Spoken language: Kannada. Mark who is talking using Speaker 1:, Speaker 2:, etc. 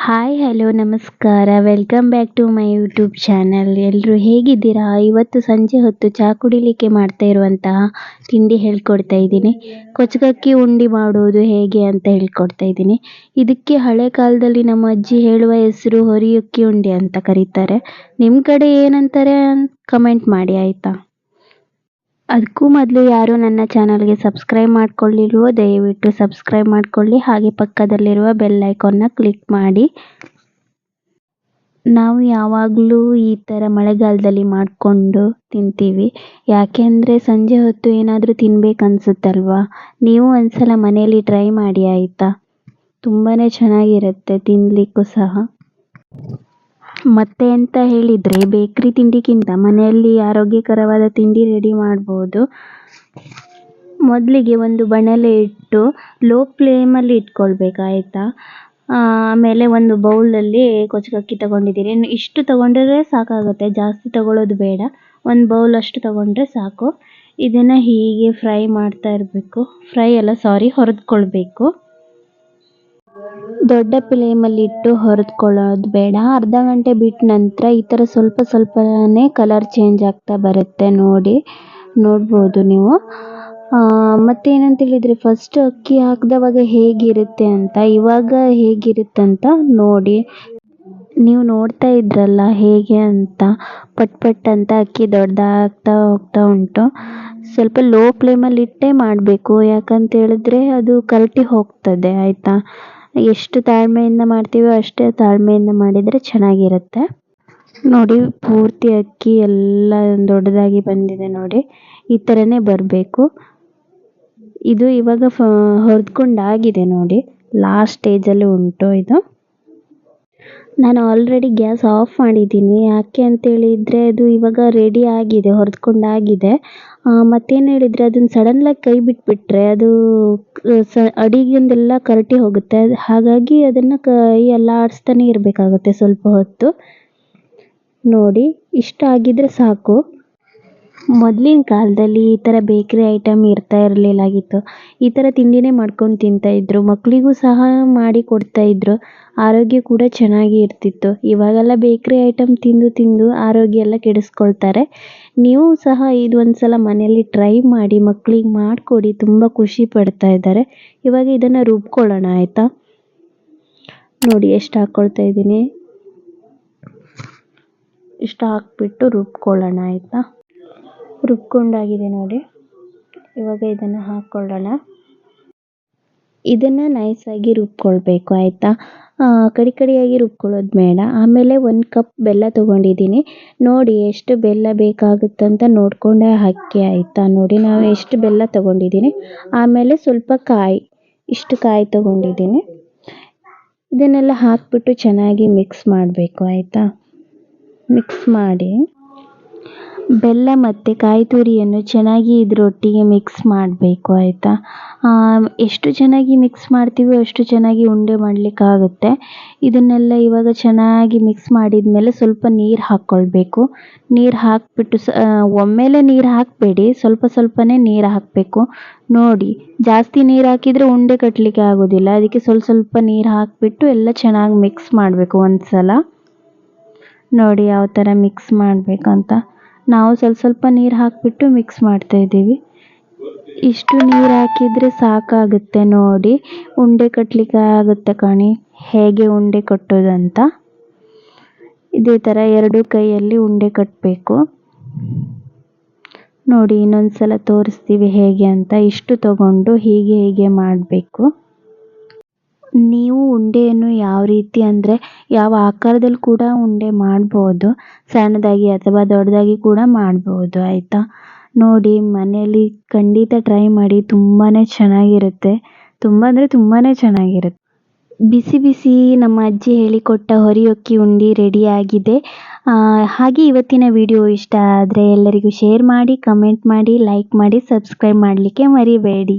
Speaker 1: ಹಾಯ್, ಹಲೋ, ನಮಸ್ಕಾರ. Welcome back to my YouTube channel ಎಲ್ಲರೂ ಹೇಗಿದ್ದೀರಾ? ಇವತ್ತು ಸಂಜೆ ಹೊತ್ತು ಚಹಾ ಕುಡಿಲಿಕ್ಕೆ ಮಾಡ್ತಾ ಇರುವಂತಹ ತಿಂಡಿ ಹೇಳ್ಕೊಡ್ತಾ ಇದ್ದೀನಿ. ಕೊಚ್ಚಗಕ್ಕಿ ಉಂಡಿ ಮಾಡೋದು ಹೇಗೆ ಅಂತ ಹೇಳ್ಕೊಡ್ತಾ ಇದ್ದೀನಿ. ಇದಕ್ಕೆ ಹಳೆ ಕಾಲದಲ್ಲಿ ನಮ್ಮ ಅಜ್ಜಿ ಹೇಳುವ ಹೆಸರು ಹೊರಿಯಕ್ಕಿ ಉಂಡೆ ಅಂತ ಕರೀತಾರೆ. ನಿಮ್ಮ ಕಡೆ ಏನಂತಾರೆ? ಕಮೆಂಟ್ ಮಾಡಿ, ಆಯಿತಾ? ಅದಕ್ಕೂ ಮೊದಲು ಯಾರು ನನ್ನ ಚಾನಲ್ಗೆ ಸಬ್ಸ್ಕ್ರೈಬ್ ಮಾಡ್ಕೊಳ್ಳಿಲ್ವೋ, ದಯವಿಟ್ಟು ಸಬ್ಸ್ಕ್ರೈಬ್ ಮಾಡ್ಕೊಳ್ಳಿ. ಹಾಗೆ ಪಕ್ಕದಲ್ಲಿರುವ ಬೆಲ್ ಐಕಾನ್ನ ಕ್ಲಿಕ್ ಮಾಡಿ. ನಾವು ಯಾವಾಗಲೂ ಈ ಥರ ಮಳೆಗಾಲದಲ್ಲಿ ಮಾಡಿಕೊಂಡು ತಿಂತೀವಿ. ಯಾಕೆಂದರೆ ಸಂಜೆ ಹೊತ್ತು ಏನಾದರೂ ತಿನ್ಬೇಕು ಅನಿಸುತ್ತಲ್ವಾ ನೀವು ಒಂದ್ಸಲ ಮನೆಯಲ್ಲಿ ಟ್ರೈ ಮಾಡಿ, ಆಯಿತಾ? ತುಂಬಾ ಚೆನ್ನಾಗಿರುತ್ತೆ ತಿನ್ನಲಿಕ್ಕೂ ಸಹ. ಮತ್ತೆ ಅಂತ ಹೇಳಿದರೆ, ಬೇಕ್ರಿ ತಿಂಡಿಗಿಂತ ಮನೆಯಲ್ಲಿ ಆರೋಗ್ಯಕರವಾದ ತಿಂಡಿ ರೆಡಿ ಮಾಡ್ಬೋದು. ಮೊದಲಿಗೆ ಒಂದು ಬಾಣಲೆ ಇಟ್ಟು ಲೋ ಫ್ಲೇಮಲ್ಲಿ ಇಟ್ಕೊಳ್ಬೇಕು, ಆಯಿತಾ? ಆಮೇಲೆ ಒಂದು ಬೌಲಲ್ಲಿ ಕೊಚ್ಚಗಕ್ಕಿ ತಗೊಂಡಿದ್ದೀರಿ. ಇಷ್ಟು ತಗೊಂಡ್ರೆ ಸಾಕಾಗುತ್ತೆ, ಜಾಸ್ತಿ ತಗೊಳ್ಳೋದು ಬೇಡ. ಒಂದು ಬೌಲ್ ಅಷ್ಟು ತಗೊಂಡ್ರೆ ಸಾಕು. ಇದನ್ನು ಹೀಗೆ ಫ್ರೈ ಮಾಡ್ತಾ ಇರಬೇಕು. ಫ್ರೈ ಅಲ್ಲ ಸಾರಿ ಹೊರದ್ಕೊಳ್ಬೇಕು. ದೊಡ್ಡ ಫ್ಲೇಮಲ್ಲಿ ಇಟ್ಟು ಹುರಿದ್ಕೊಳ್ಳೋದು ಬೇಡ. ಅರ್ಧ ಗಂಟೆ ಬಿಟ್ಟ ನಂತರ ಈ ಥರ ಸ್ವಲ್ಪ ಸ್ವಲ್ಪನೇ ಕಲರ್ ಚೇಂಜ್ ಆಗ್ತಾ ಬರುತ್ತೆ ನೋಡಿ, ನೋಡ್ಬೋದು ನೀವು. ಮತ್ತೇನಂತ ಹೇಳಿದರೆ ಫಸ್ಟ್ ಅಕ್ಕಿ ಹಾಕಿದವಾಗ ಹೇಗಿರುತ್ತೆ ಅಂತ, ಇವಾಗ ಹೇಗಿರುತ್ತೆ ಅಂತ ನೋಡಿ. ನೀವು ನೋಡ್ತಾ ಇದ್ರಲ್ಲ ಹೇಗೆ ಅಂತ, ಪಟ್ ಪಟ್ ಅಂತ ಅಕ್ಕಿ ದೊಡ್ಡದಾಗ್ತಾ ಹೋಗ್ತಾ ಉಂಟು. ಸ್ವಲ್ಪ ಲೋ ಫ್ಲೇಮಲ್ಲಿ ಇಟ್ಟೇ ಮಾಡಬೇಕು, ಯಾಕಂತ ಹೇಳಿದ್ರೆ ಅದು ಕರಟಿ ಹೋಗ್ತದೆ, ಆಯಿತಾ? ಎಷ್ಟು ತಾಳ್ಮೆಯಿಂದ ಮಾಡ್ತೀವೋ ಅಷ್ಟೇ ತಾಳ್ಮೆಯಿಂದ ಮಾಡಿದರೆ ಚೆನ್ನಾಗಿರುತ್ತೆ. ನೋಡಿ, ಪೂರ್ತಿ ಅಕ್ಕಿ ಎಲ್ಲ ದೊಡ್ಡದಾಗಿ ಬಂದಿದೆ ನೋಡಿ. ಈ ಥರನೇ ಬರಬೇಕು. ಇದು ಇವಾಗ ಫ ಹುರ್ದ್ಕೊಂಡಾಗಿದೆ ನೋಡಿ. ಲಾಸ್ಟ್ ಸ್ಟೇಜಲ್ಲಿ ಉಂಟು ಇದು. ನಾನು ಆಲ್ರೆಡಿ ಗ್ಯಾಸ್ ಆಫ್ ಮಾಡಿದ್ದೀನಿ. ಯಾಕೆ ಅಂತೇಳಿದರೆ ಅದು ಇವಾಗ ರೆಡಿ ಆಗಿದೆ, ಹೊರ್ದ್ಕೊಂಡಾಗಿದೆ. ಮತ್ತೇನು ಹೇಳಿದರೆ ಅದನ್ನು ಸಡನ್ನಾಗಿ ಕೈ ಬಿಟ್ಬಿಟ್ರೆ ಅದು ಸ, ಅಡಿಗಿಂದೆಲ್ಲ ಕರಟಿ ಹೋಗುತ್ತೆ. ಹಾಗಾಗಿ ಅದನ್ನು ಕೈ ಅಲ್ಲಾಡಿಸ್ತಾನೆ ಇರಬೇಕಾಗುತ್ತೆ ಸ್ವಲ್ಪ ಹೊತ್ತು. ನೋಡಿ, ಇಷ್ಟ ಆಗಿದ್ರೆ ಸಾಕು. ಮೊದಲಿನ ಕಾಲದಲ್ಲಿ ಈ ಥರ ಬೇಕ್ರಿ ಐಟಮ್ ಇರ್ತಾ ಇರಲಿಲ್ಲಾಗಿತ್ತು. ಈ ಥರ ತಿಂಡಿನೇ ಮಾಡ್ಕೊಂಡು ತಿಂತಾಯಿದ್ರು ಮಕ್ಕಳಿಗೂ ಸಹ ಮಾಡಿ ಕೊಡ್ತಾಯಿದ್ರು ಆರೋಗ್ಯ ಕೂಡ ಚೆನ್ನಾಗಿ ಇರ್ತಿತ್ತು. ಇವಾಗೆಲ್ಲ ಬೇಕ್ರಿ ಐಟಮ್ ತಿಂದು ತಿಂದು ಆರೋಗ್ಯ ಎಲ್ಲ ಕೆಡಿಸ್ಕೊಳ್ತಾರೆ. ನೀವು ಸಹ ಇದು ಒಂದು ಸಲ ಮನೆಯಲ್ಲಿ ಟ್ರೈ ಮಾಡಿ ಮಕ್ಕಳಿಗೆ ಮಾಡಿಕೊಡಿ. ತುಂಬ ಖುಷಿ ಪಡ್ತಾ ಇದ್ದಾರೆ. ಇವಾಗ ಇದನ್ನು ರುಬ್ಕೊಳ್ಳೋಣ, ಆಯಿತಾ? ನೋಡಿ, ಎಷ್ಟು ಹಾಕ್ಕೊಳ್ತಾ ಇದ್ದೀನಿ. ಇಷ್ಟು ಹಾಕ್ಬಿಟ್ಟು ರುಬ್ಕೊಳ್ಳೋಣ, ಆಯಿತಾ? ರುಬ್ಕೊಂಡಾಗಿದೆ ನೋಡಿ. ಇವಾಗ ಇದನ್ನು ಹಾಕ್ಕೊಳ್ಳೋಣ ಇದನ್ನು ನೈಸಾಗಿ ರುಬ್ಕೊಳ್ಬೇಕು, ಆಯಿತಾ? ಕಡಿ ಕಡಿಯಾಗಿ ರುಬ್ಕೊಳ್ಳೋದು ಬೇಡ. ಆಮೇಲೆ ಒಂದು ಕಪ್ ಬೆಲ್ಲ ತೊಗೊಂಡಿದ್ದೀನಿ. ನೋಡಿ ಎಷ್ಟು ಬೆಲ್ಲ ಬೇಕಾಗುತ್ತಂತ ನೋಡಿಕೊಂಡೇ ಹಾಕಿ, ಆಯಿತಾ? ನೋಡಿ, ನಾವು ಎಷ್ಟು ಬೆಲ್ಲ ತೊಗೊಂಡಿದ್ದೀನಿ. ಆಮೇಲೆ ಸ್ವಲ್ಪ ಕಾಯಿ, ಇಷ್ಟು ಕಾಯಿ ತೊಗೊಂಡಿದ್ದೀನಿ. ಇದನ್ನೆಲ್ಲ ಹಾಕಿಬಿಟ್ಟು ಚೆನ್ನಾಗಿ ಮಿಕ್ಸ್ ಮಾಡಬೇಕು, ಆಯಿತಾ? ಮಿಕ್ಸ್ ಮಾಡಿ. ಬೆಲ್ಲ ಮತ್ತು ಕಾಯಿ ತುರಿಯನ್ನು ಚೆನ್ನಾಗಿ ಇದರೊಟ್ಟಿಗೆ ಮಿಕ್ಸ್ ಮಾಡಬೇಕು, ಆಯಿತಾ? ಎಷ್ಟು ಚೆನ್ನಾಗಿ ಮಿಕ್ಸ್ ಮಾಡ್ತೀವೋ ಅಷ್ಟು ಚೆನ್ನಾಗಿ ಉಂಡೆ ಮಾಡಲಿಕ್ಕಾಗುತ್ತೆ. ಇದನ್ನೆಲ್ಲ ಇವಾಗ ಚೆನ್ನಾಗಿ ಮಿಕ್ಸ್ ಮಾಡಿದ ಮೇಲೆ ಸ್ವಲ್ಪ ನೀರು ಹಾಕ್ಕೊಳ್ಬೇಕು. ನೀರು ಹಾಕಿಬಿಟ್ಟು ಸ ಒಮ್ಮೆಲೇ ನೀರು ಹಾಕಬೇಡಿ, ಸ್ವಲ್ಪ ಸ್ವಲ್ಪನೇ ನೀರು ಹಾಕಬೇಕು. ನೋಡಿ, ಜಾಸ್ತಿ ನೀರು ಹಾಕಿದರೆ ಉಂಡೆ ಕಟ್ಟಲಿಕ್ಕೆ ಆಗೋದಿಲ್ಲ. ಅದಕ್ಕೆ ಸ್ವಲ್ಪ ಸ್ವಲ್ಪ ನೀರು ಹಾಕಿಬಿಟ್ಟು ಎಲ್ಲ ಚೆನ್ನಾಗಿ ಮಿಕ್ಸ್ ಮಾಡಬೇಕು ಒಂದು ಸಲ ನೋಡಿ, ಯಾವ ಥರ ಮಿಕ್ಸ್ ಮಾಡಬೇಕಂತ. ನಾವು ಸ್ವಲ್ಪ ಸ್ವಲ್ಪ ನೀರು ಹಾಕಿಬಿಟ್ಟು ಮಿಕ್ಸ್ ಮಾಡ್ತಾ ಇದ್ದೀವಿ. ಇಷ್ಟು ನೀರು ಹಾಕಿದರೆ ಸಾಕಾಗುತ್ತೆ ನೋಡಿ. ಉಂಡೆ ಕಟ್ಟಲಿಕ್ಕೆ ಆಗುತ್ತೆ ಕಣಿ. ಹೇಗೆ ಉಂಡೆ ಕಟ್ಟೋದಂತ. ಇದೇ ಥರ ಎರಡು ಕೈಯಲ್ಲಿ ಉಂಡೆ ಕಟ್ಟಬೇಕು ನೋಡಿ ಇನ್ನೊಂದು ಸಲ ತೋರಿಸ್ತೀವಿ ಹೇಗೆ ಅಂತ. ಇಷ್ಟು ತಗೊಂಡು ಹೀಗೆ ಹೀಗೆ ಮಾಡಬೇಕು. ನೀವು ಉಂಡೆಯನ್ನು ಯಾವ ರೀತಿ ಅಂದರೆ ಯಾವ ಆಕಾರದಲ್ಲಿ ಕೂಡ ಉಂಡೆ ಮಾಡ್ಬೋದು, ಸಣ್ಣದಾಗಿ ಅಥವಾ ದೊಡ್ಡದಾಗಿ ಕೂಡ ಮಾಡ್ಬೋದು, ಆಯಿತಾ? ನೋಡಿ, ಮನೆಯಲ್ಲಿ ಖಂಡಿತ ಟ್ರೈ ಮಾಡಿ ತುಂಬಾ ಚೆನ್ನಾಗಿರುತ್ತೆ. ತುಂಬ ಅಂದರೆ ತುಂಬಾ ಚೆನ್ನಾಗಿರುತ್ತೆ. ಬಿಸಿ ಬಿಸಿ ನಮ್ಮ ಅಜ್ಜಿ ಹೇಳಿಕೊಟ್ಟ ಹೊರಿಯೊಕ್ಕಿ ಉಂಡೆ ರೆಡಿಯಾಗಿದೆ ಹಾಗೆ ಇವತ್ತಿನ ವಿಡಿಯೋ ಇಷ್ಟ ಆದರೆ ಎಲ್ಲರಿಗೂ ಶೇರ್ ಮಾಡಿ ಕಮೆಂಟ್ ಮಾಡಿ ಲೈಕ್ ಮಾಡಿ ಸಬ್ಸ್ಕ್ರೈಬ್ ಮಾಡಲಿಕ್ಕೆ ಮರಿಬೇಡಿ.